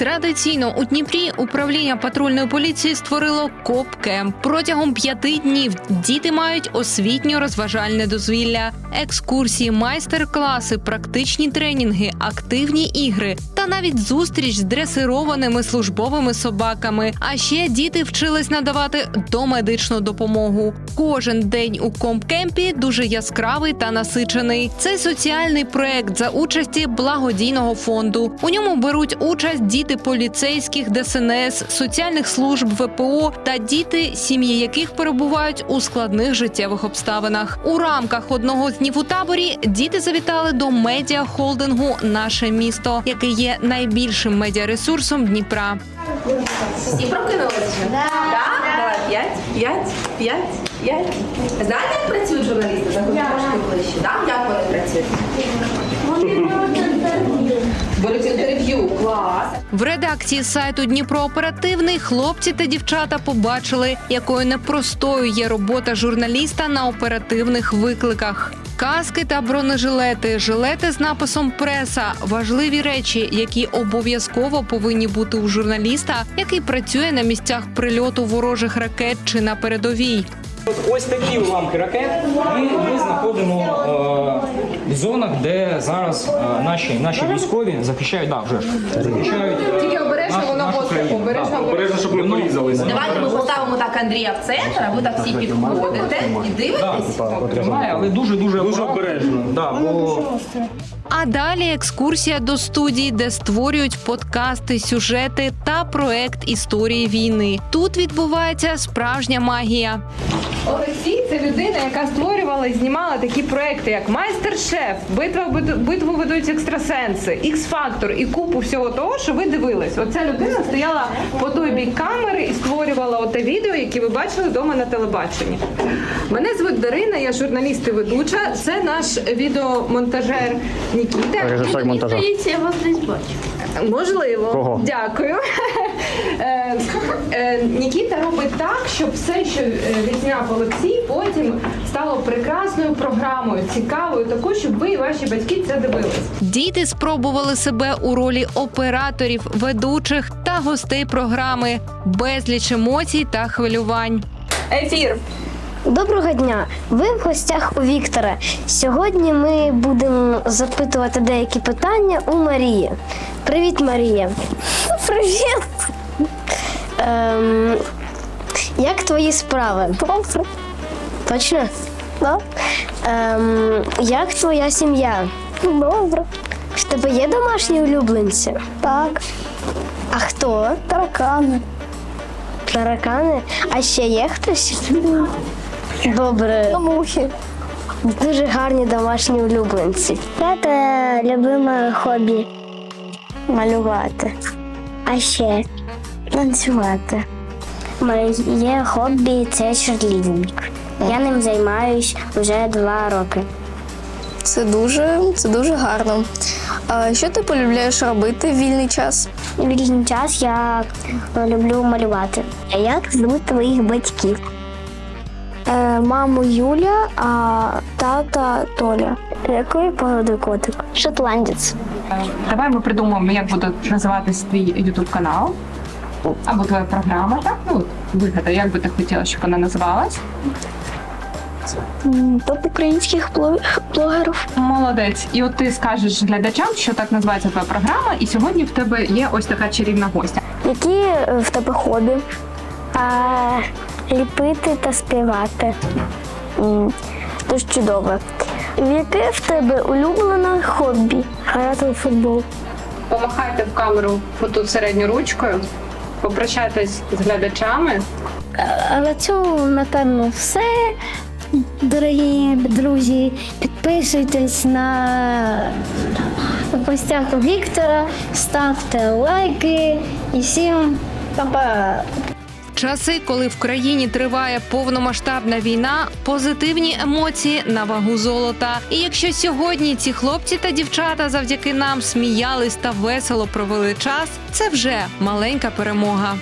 Традиційно у Дніпрі управління патрульної поліції створило коп-кемп. Протягом п'яти днів діти мають освітньо-розважальне дозвілля, екскурсії, майстер-класи, практичні тренінги, активні ігри та навіть зустріч з дресированими службовими собаками. А ще діти вчились надавати домедичну допомогу. Кожен день у компкемпі дуже яскравий та насичений. Це соціальний проект за участі благодійного фонду. У ньому беруть участь діти поліцейських, ДСНС, соціальних служб ВПО та діти, сім'ї яких перебувають у складних життєвих обставинах. У рамках одного з днів у таборі діти завітали до медіахолдингу Наше місто, який є найбільшим медіаресурсом Дніпра. Всі прокинулися? Да. Давай, п'ять, п'ять, п'ять, п'ять. Знаєте, як працюють журналісти? Заходіть трошки ближче. Да? Як вони працюють? Беруть інтерв'ю. Клас. В редакції сайту Дніпро Оперативний хлопці та дівчата побачили, якою непростою є робота журналіста на оперативних викликах. Каски та бронежилети, жилети з написом преса важливі речі, які обов'язково повинні бути у журналіста, який працює на місцях прильоту ворожих ракет чи на передовій. Ось такі уламки ракет ми, ми знаходимо е, в зонах, де зараз е, наші, наші військові захищають, да, вже ж, захищають. Тільки обережно воно обережно. Обережно, щоб не порізалися. Давайте ми поставимо так Андрія в центр, а ви так всі підходите і дивитесь. Тримає, але дуже дуже Дуже обережно. Да, бо А далі екскурсія до студії, де створюють подкасти, сюжети та проект історії війни. Тут відбувається справжня магія. Олексій це людина, яка створювала і знімала такі проекти, як Майстер-шеф, битва битву- битву ведуть екстрасенси, Ікс-фактор і купу всього того, що ви дивились. Оця людина стояла по той бік камери і створювала оте відео, яке ви бачили вдома на телебаченні. Мене звуть Дарина, я журналіст і ведуча. Це наш відеомонтажер Нікіта. Режисер монтажа. Я вас десь бачу. Можливо, Кого? дякую. Е, е, Нікіта робить так, щоб все, що е, відзняв Олексій, потім стало прекрасною програмою, цікавою, такою, щоб ви і ваші батьки це дивились. Діти спробували себе у ролі операторів, ведучих та гостей програми, безліч емоцій та хвилювань. Ефір. Доброго дня! Ви в гостях у Віктора. Сьогодні ми будемо запитувати деякі питання у Марії. Привіт, Марія. Привіт. Ем, як твої справи? Добре. Точно? Да. Ем, як твоя сім'я? Добре. В тебе є домашні улюбленці? Так. А хто? Таракани. Таракани? А ще є хтось? Добре. Мухи. Дуже гарні домашні улюбленці. Це любиме хобі. Малювати. А ще танцювати. Моє хобі це черлідинг. Я ним займаюсь вже два роки. Це дуже, це дуже гарно. А що ти полюбляєш робити в вільний час? У вільний час я люблю малювати. А як звуть твоїх батьків? Е, маму Юля, а тата Толя. Якої породи котик? Шотландець. Давай ми придумаємо, як буде називатись твій ютуб канал. Або твоя програма, так? Ну, вигадай, як би ти хотіла, щоб вона називалась? Топ українських блогерів. Молодець. І от ти скажеш глядачам, що так називається твоя програма, і сьогодні в тебе є ось така чарівна гостя. Які е, в тебе хобі? А, ліпити та співати. Дуже чудово. Яке в тебе улюблене хобі? Грати у футбол. Помахайте в камеру отут середньою ручкою, попрощайтесь з глядачами. А на цьому, напевно, все. Дорогі друзі, підписуйтесь на гостях у Віктора, ставте лайки і всім па-па! Часи, коли в країні триває повномасштабна війна, позитивні емоції на вагу золота. І якщо сьогодні ці хлопці та дівчата завдяки нам сміялись та весело провели час, це вже маленька перемога.